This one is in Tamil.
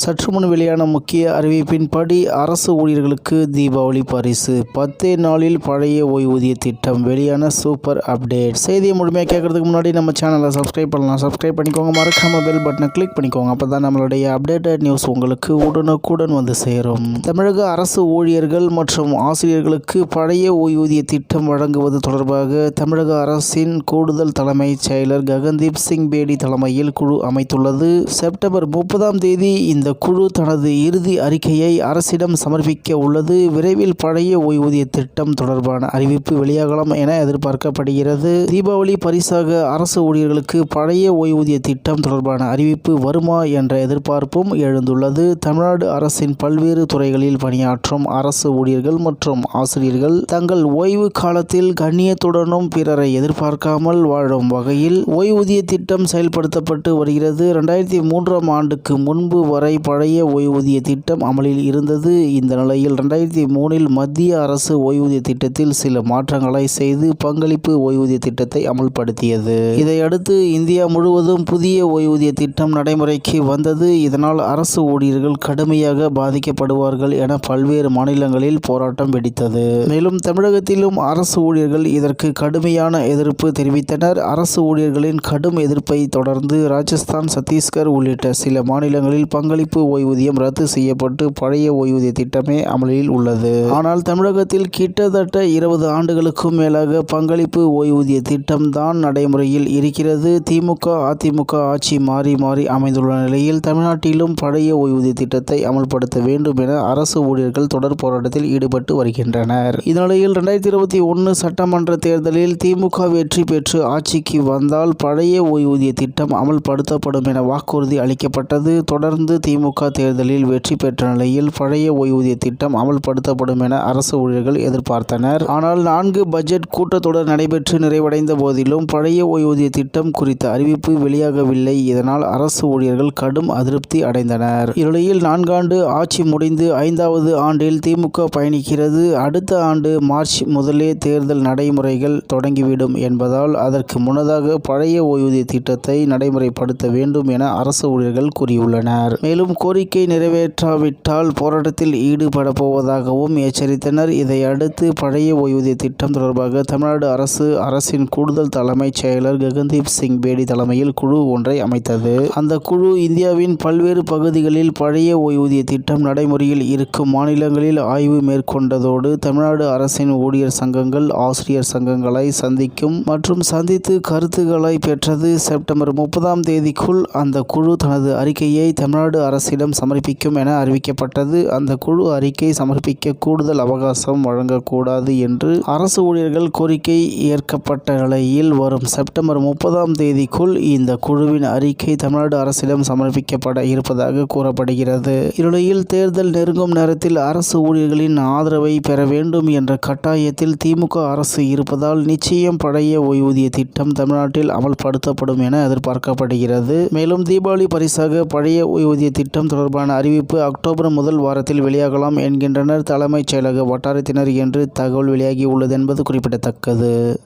சற்று முன் வெளியான முக்கிய அறிவிப்பின்படி அரசு ஊழியர்களுக்கு தீபாவளி பரிசு. பத்தே நாளில் பழைய ஓய்வூதிய திட்டம் வெளியான சூப்பர் அப்டேட். செய்தியை முழுமையாக கேட்கறதுக்கு முன்னாடி நம்ம சேனலை சப்ஸ்கிரைப் பண்ணலாம். சப்ஸ்கிரைப் பண்ணிக்கோங்க. மறக்காம பெல் பட்டனை கிளிக் பண்ணிக்கோங்க. அப்போ தான் நம்மளுடைய அப்டேட்டட் நியூஸ் உங்களுக்கு உடனுக்குடன் வந்து சேரும். தமிழக அரசு ஊழியர்கள் மற்றும் ஆசிரியர்களுக்கு பழைய ஓய்வூதிய திட்டம் வழங்குவது தொடர்பாக தமிழக அரசின் கூடுதல் தலைமைச் செயலர் ககன்தீப் சிங் பேடி தலைமையில் குழு அமைத்துள்ளது. செப்டம்பர் முப்பதாம் தேதி இந்த குழு தனது இறுதி அறிக்கையை அரசிடம் சமர்ப்பிக்க உள்ளது. விரைவில் பழைய ஓய்வூதிய திட்டம் தொடர்பான அறிவிப்பு வெளியாகலாம் என எதிர்பார்க்கப்படுகிறது. தீபாவளி பரிசாக அரசு ஊழியர்களுக்கு பழைய ஓய்வூதிய திட்டம் தொடர்பான அறிவிப்பு வருமா என்ற எதிர்பார்ப்பும் எழுந்துள்ளது. தமிழ்நாடு அரசின் பல்வேறு துறைகளில் பணியாற்றும் அரசு ஊழியர்கள் மற்றும் ஆசிரியர்கள் தங்கள் ஓய்வு காலத்தில் கண்ணியத்துடனும் பிறரை எதிர்பார்க்காமல் வாழும் வகையில் ஓய்வூதிய திட்டம் செயல்படுத்தப்பட்டு வருகிறது. ரெண்டாயிரத்தி மூன்றாம் ஆண்டுக்கு முன்பு வரை பழைய ஓய்வூதிய திட்டம் அமலில் இருந்தது. இந்த நிலையில் ரெண்டாயிரத்தி மூணில் மத்திய அரசு ஓய்வூதிய திட்டத்தில் சில மாற்றங்களை செய்து பங்களிப்பு ஓய்வூதிய திட்டத்தை அமல்படுத்தியது. இதையடுத்து இந்தியா முழுவதும் புதிய ஓய்வூதிய திட்டம் நடைமுறைக்கு வந்தது. இதனால் அரசு ஊழியர்கள் கடுமையாக பாதிக்கப்படுவார்கள் என பல்வேறு மாநிலங்களில் போராட்டம் வெடித்தது. மேலும் தமிழகத்திலும் அரசு ஊழியர்கள் இதற்கு கடுமையான எதிர்ப்பு தெரிவித்தனர். அரசு ஊழியர்களின் கடும் எதிர்ப்பை தொடர்ந்து ராஜஸ்தான் சத்தீஸ்கர் உள்ளிட்ட சில மாநிலங்களில் பங்களிப்பு ஓய்வூதியம் ரத்து செய்யப்பட்டு பழைய ஓய்வூதிய திட்டமே அமலில் உள்ளது. ஆனால் தமிழகத்தில் கிட்டத்தட்ட இருபது ஆண்டுகளுக்கும் மேலாக பங்களிப்பு ஓய்வூதிய திட்டம் தான் நடைமுறையில் இருக்கிறது. திமுக அதிமுக ஆட்சி மாறி மாறி அமைந்துள்ள நிலையில் தமிழ்நாட்டிலும் பழைய ஓய்வூதிய திட்டத்தை அமல்படுத்த வேண்டும் என அரசு ஊழியர்கள் தொடர் போராட்டத்தில் ஈடுபட்டு வருகின்றனர். இந்நிலையில் இரண்டாயிரத்தி இருபத்தி ஒன்று சட்டமன்ற தேர்தலில் திமுக வெற்றி பெற்று ஆட்சிக்கு வந்தால் பழைய ஓய்வூதிய திட்டம் அமல்படுத்தப்படும் என வாக்குறுதி அளிக்கப்பட்டது. தொடர்ந்து திமுக தேர்தலில் வெற்றி பெற்ற நிலையில் பழைய ஓய்வூதிய திட்டம் அமல்படுத்தப்படும் என அரசு ஊழியர்கள் எதிர்பார்த்தனர். ஆனால் நான்கு பட்ஜெட் கூட்டத்தொடர் நடைபெற்று நிறைவடைந்த போதிலும் பழைய ஓய்வூதிய திட்டம் குறித்த அறிவிப்பு வெளியாகவில்லை. இதனால் அரசு ஊழியர்கள் கடும் அதிருப்தி அடைந்தனர். இந்நிலையில் நான்காண்டு ஆட்சி முடிந்து ஐந்தாவது ஆண்டில் திமுக பயணிக்கிறது. அடுத்த ஆண்டு மார்ச் முதலே தேர்தல் நடைமுறைகள் தொடங்கிவிடும் என்பதால் அதற்கு முன்னதாக பழைய ஓய்வூதிய திட்டத்தை நடைமுறைப்படுத்த வேண்டும் என அரசு ஊழியர்கள் கூறியுள்ளனர். மேலும் கோரிக்கை நிறைவேற்றாவிட்டால் போராட்டத்தில் ஈடுபட போவதாகவும் எச்சரித்தனர். இதையடுத்து பழைய ஓய்வூதிய திட்டம் தொடர்பாக தமிழ்நாடு அரசு அரசின் கூடுதல் தலைமைச் செயலர் ககன்தீப் சிங் பேடி தலைமையில் குழு ஒன்றை அமைத்தது. அந்த குழு இந்தியாவின் பல்வேறு பகுதிகளில் பழைய ஓய்வூதிய திட்டம் நடைமுறையில் இருக்கும் மாநிலங்களில் ஆய்வு மேற்கொண்டதோடு தமிழ்நாடு அரசின் ஊழியர் சங்கங்கள் ஆசிரியர் சங்கங்களை சந்திக்கும் மற்றும் சந்தித்து கருத்துக்களை பெற்றது. செப்டம்பர் முப்பதாம் தேதிக்குள் அந்த குழு தனது அறிக்கையை தமிழ்நாடு அரசிடம் சமர்ப்பிக்கும் என அறிவிக்கப்பட்டது. அந்த குழு அறிக்கை சமர்ப்பிக்க கூடுதல் அவகாசம் வழங்கக்கூடாது என்று அரசு ஊழியர்கள் கோரிக்கை ஏற்கப்பட்ட நிலையில் வரும் செப்டம்பர் முப்பதாம் தேதிக்குள் இந்த குழுவின் அறிக்கை தமிழ்நாடு அரசிடம் சமர்ப்பிக்கப்பட இருப்பதாக கூறப்படுகிறது. இந்நிலையில் தேர்தல் நெருங்கும் நேரத்தில் அரசு ஊழியர்களின் ஆதரவை பெற வேண்டும் என்ற கட்டாயத்தில் திமுக அரசு இருப்பதால் நிச்சயம் பழைய ஓய்வூதிய திட்டம் தமிழ்நாட்டில் அமல்படுத்தப்படும் என எதிர்பார்க்கப்படுகிறது. மேலும் தீபாவளி பரிசாக பழைய ஓய்வூதிய திட்டம் தொடர்பான அறிவிப்பு அக்டோபர் முதல் வாரத்தில் வெளியாகலாம் என்கின்றனர் தலைமைச் செயலக வட்டாரத்தினர் என்று தகவல் வெளியாகி உள்ளது என்பது குறிப்பிடத்தக்கது.